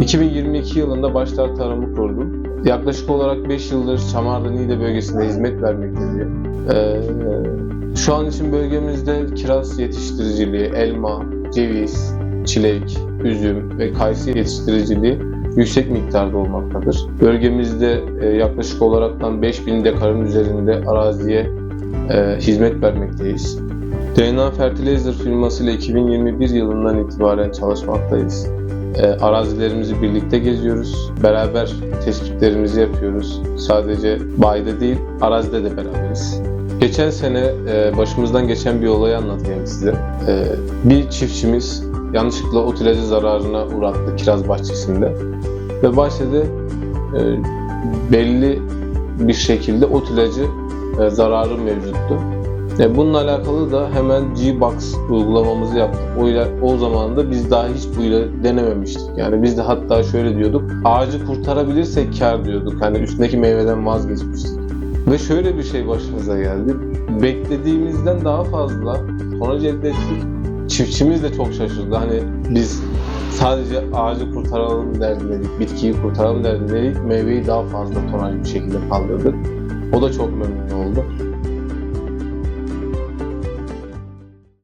2022 yılında Başlar Tarımı kurdum. Yaklaşık olarak 5 yıldır Çamarlı Niğde bölgesinde hizmet vermekteyim. Ee, şu an için bölgemizde kiraz yetiştiriciliği, elma, ceviz, çilek, üzüm ve kayısı yetiştiriciliği yüksek miktarda olmaktadır. Bölgemizde e, yaklaşık olaraktan 5000 dekarın üzerinde araziye e, hizmet vermekteyiz. DNA Fertilizer firması ile 2021 yılından itibaren çalışmaktayız. E, arazilerimizi birlikte geziyoruz. Beraber tespitlerimizi yapıyoruz. Sadece bayda değil, arazide de beraberiz. Geçen sene e, başımızdan geçen bir olayı anlatayım size. E, bir çiftçimiz yanlışlıkla otilacı zararına uğrattı kiraz bahçesinde. Ve bahçede e, belli bir şekilde otilacı e, zararı mevcuttu. Bununla alakalı da hemen G-Box uygulamamızı yaptık. O, o zaman da biz daha hiç bu ile denememiştik. Yani biz de hatta şöyle diyorduk. Ağacı kurtarabilirsek kar diyorduk. Hani üstündeki meyveden vazgeçmiştik. Ve şöyle bir şey başımıza geldi. Beklediğimizden daha fazla sonuç elde ettik. Çiftçimiz de çok şaşırdı. Hani biz sadece ağacı kurtaralım derdindeydik, bitkiyi kurtaralım derdindeydik. Meyveyi daha fazla tonaj bir şekilde kaldırdık. O da çok memnun oldu.